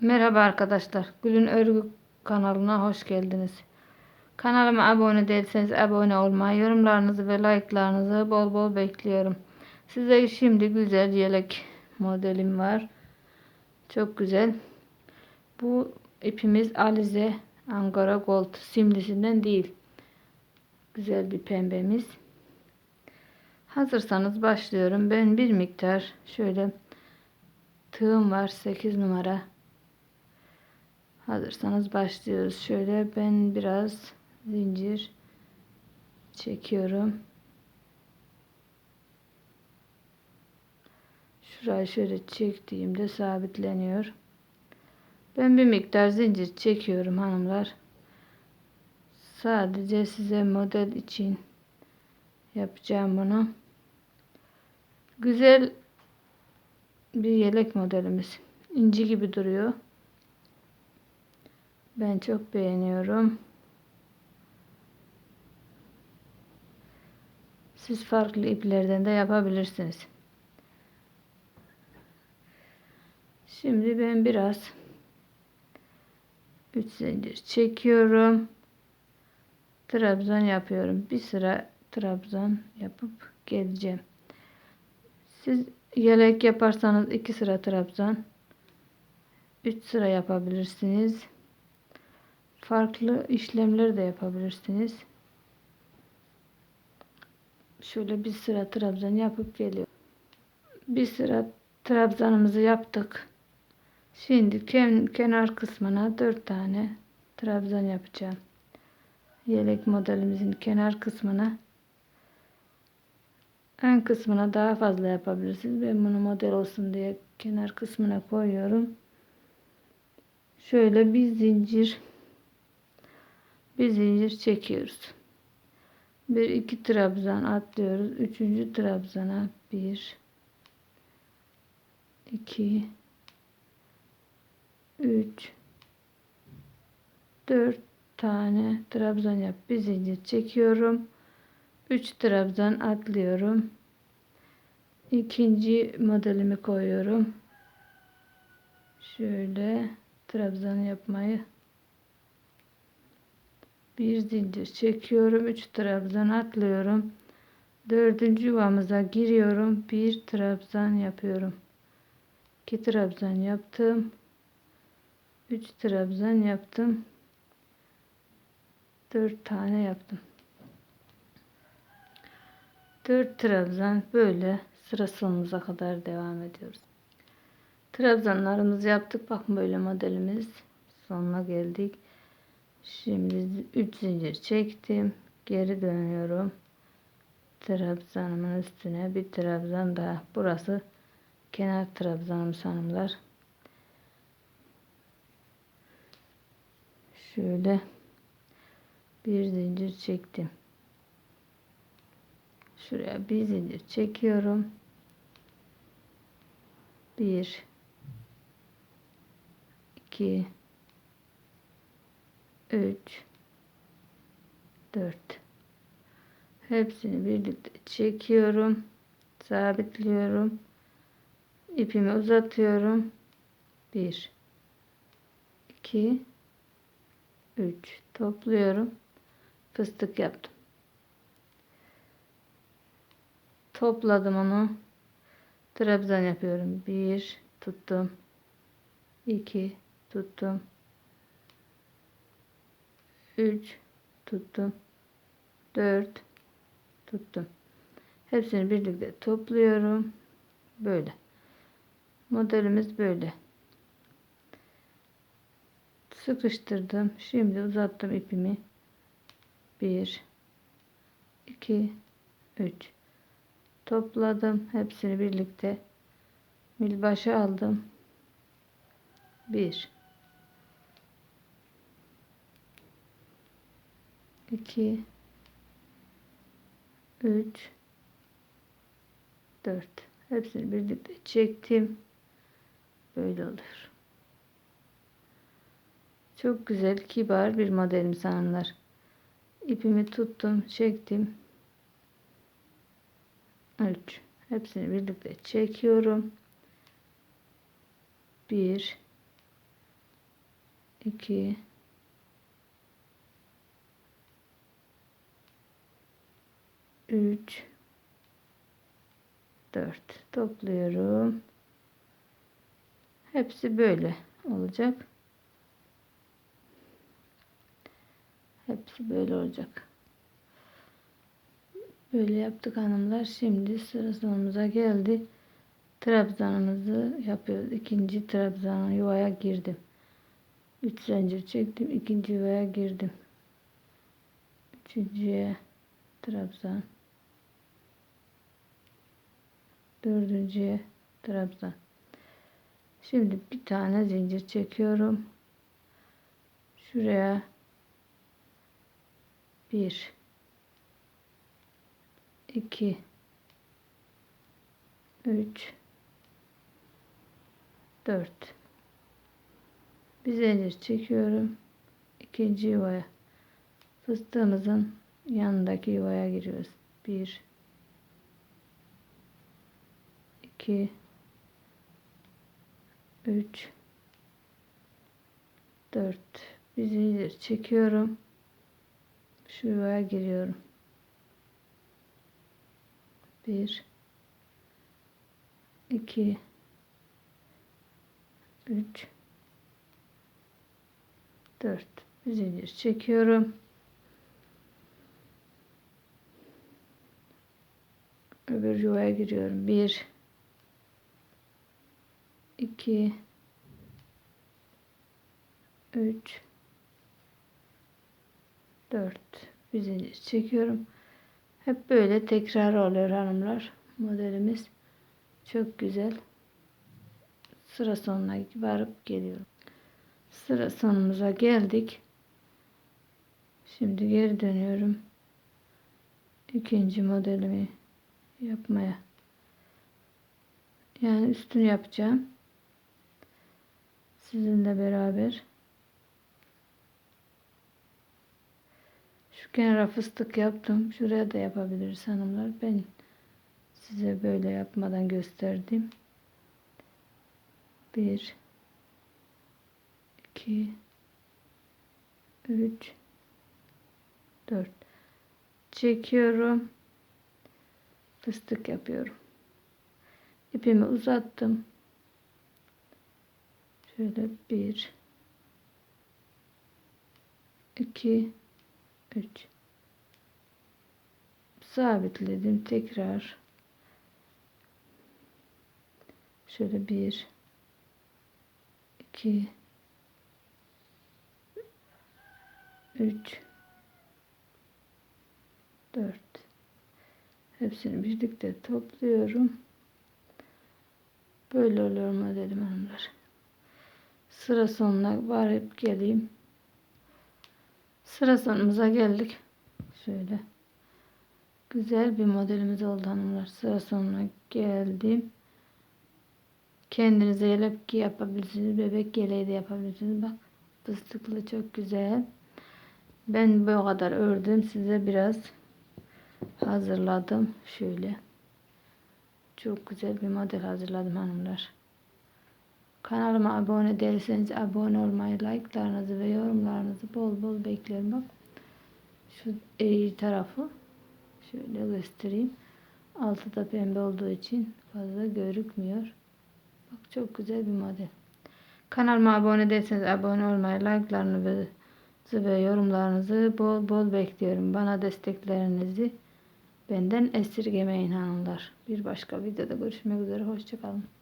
Merhaba arkadaşlar. Gül'ün Örgü kanalına hoş geldiniz. Kanalıma abone değilseniz abone olmayı, yorumlarınızı ve like'larınızı bol bol bekliyorum. Size şimdi güzel yelek modelim var. Çok güzel. Bu ipimiz Alize Angora Gold simlisinden değil. Güzel bir pembemiz. Hazırsanız başlıyorum. Ben bir miktar şöyle tığım var 8 numara Hazırsanız başlıyoruz. Şöyle ben biraz zincir çekiyorum. Şurayı şöyle çektiğimde sabitleniyor. Ben bir miktar zincir çekiyorum hanımlar. Sadece size model için yapacağım bunu. Güzel bir yelek modelimiz. İnci gibi duruyor. Ben çok beğeniyorum. Siz farklı iplerden de yapabilirsiniz. Şimdi ben biraz 3 zincir çekiyorum. Trabzan yapıyorum. Bir sıra trabzan yapıp geleceğim. Siz yelek yaparsanız 2 sıra trabzan 3 sıra yapabilirsiniz farklı işlemler de yapabilirsiniz. Şöyle bir sıra trabzan yapıp geliyor. Bir sıra trabzanımızı yaptık. Şimdi kenar kısmına 4 tane trabzan yapacağım. Yelek modelimizin kenar kısmına ön kısmına daha fazla yapabilirsiniz. Ben bunu model olsun diye kenar kısmına koyuyorum. Şöyle bir zincir bir zincir çekiyoruz. Bir iki trabzan atlıyoruz. Üçüncü trabzana bir iki üç dört tane trabzan yap. Bir zincir çekiyorum. Üç trabzan atlıyorum. İkinci modelimi koyuyorum. Şöyle trabzan yapmayı bir zincir çekiyorum 3 trabzan atlıyorum. Dördüncü yuvamıza giriyorum bir trabzan yapıyorum. 2 trabzan yaptım. 3 trabzan yaptım. 4 tane yaptım. 4 trabzan böyle sıra sonumuza kadar devam ediyoruz. Trabzanlarımızı yaptık. Bakın böyle modelimiz sonuna geldik Şimdi 3 zincir çektim. Geri dönüyorum. Trabzanımın üstüne bir trabzan daha. Burası kenar trabzanım sanımlar. Şöyle bir zincir çektim. Şuraya bir zincir çekiyorum. Bir, iki, 3 4 hepsini birlikte çekiyorum. Sabitliyorum. İpimi uzatıyorum. 1 2 3 topluyorum. Fıstık yaptım. Topladım onu. Trabzan yapıyorum. 1 tuttum. 2 tuttum 3 tuttum. 4 tuttum. Hepsini birlikte topluyorum. Böyle. Modelimiz böyle. Sıkıştırdım. Şimdi uzattım ipimi. 1 2 3 topladım. Hepsini birlikte. Milbaşı aldım. 1 2 3 4 hepsini birlikte çektim. Böyle olur. Çok güzel kibar bir modelim sanırlar. İpimi tuttum çektim. 3 hepsini birlikte çekiyorum. 1 2 3 4 topluyorum. Hepsi böyle olacak. Hepsi böyle olacak. Böyle yaptık hanımlar. Şimdi sıra sonumuza geldi. Trabzanımızı yapıyoruz. İkinci trabzan yuvaya girdim. 3 zincir çektim. ikinci yuvaya girdim. Üçüncüye trabzan. Dördüncüye trabzan. Şimdi bir tane zincir çekiyorum. Şuraya bir 2 3 4 bir zincir çekiyorum ikinci yuvaya fıstığımızın yanındaki yuvaya giriyoruz 1 2 3 4 bir zincir çekiyorum. Şu yuvaya giriyorum. 1 2 3 4 bir zincir çekiyorum. Öbür yuvaya giriyorum. 1 2 3 4 bir zincir çekiyorum. Hep böyle tekrar oluyor hanımlar. Modelimiz çok güzel. Sıra sonuna varıp geliyorum. Sıra sonumuza geldik. Şimdi geri dönüyorum. İkinci modelimi yapmaya. Yani üstünü yapacağım sizinle beraber. Şu kenara fıstık yaptım. Şuraya da yapabiliriz hanımlar. Ben size böyle yapmadan gösterdim. 1 2 3 4 çekiyorum. Fıstık yapıyorum. İpimi uzattım şöyle 1 2 3 sabitledim tekrar. Şöyle 1 2 3 4 hepsini birlikte topluyorum. Böyle oluyor modelim hanımlar sıra sonuna varıp geleyim. Sıra sonumuza geldik. Şöyle. Güzel bir modelimiz oldu hanımlar. Sıra sonuna geldim. Kendinize yelek yapabilirsiniz bebek yeleği de yapabilirsiniz. Bak fıstıklı çok güzel. Ben bu kadar ördüm. Size biraz hazırladım. Şöyle. Çok güzel bir model hazırladım hanımlar kanalıma abone değilseniz abone olmayı like'larınızı ve yorumlarınızı bol bol bekliyorum bak şu iyi tarafı şöyle göstereyim altı da pembe olduğu için fazla görükmüyor bak çok güzel bir model kanalıma abone değilseniz abone olmayı like'larını ve ve yorumlarınızı bol bol bekliyorum. Bana desteklerinizi benden esirgemeyin hanımlar. Bir başka videoda görüşmek üzere. Hoşçakalın.